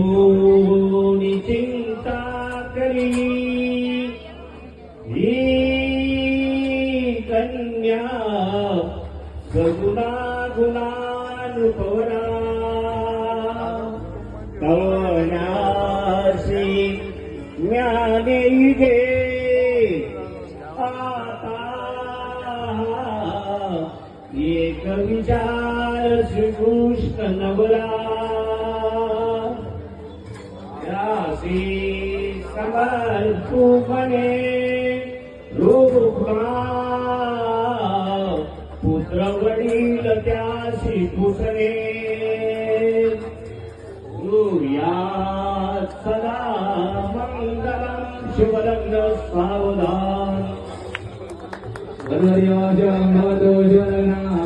देखोनी चिंता करी ही कन्या सगुणा गुणानुपवना कवनासी ज्ञाने एक विचार श्रीकृष्ण नवरा. राशी समर्थूपणे रूपमा पुत्र वडील त्याशी पुसणे. ब्रूयात् सदा मङ्गलम् शुभलग्न सावधान वनर्योजं भवतो जनना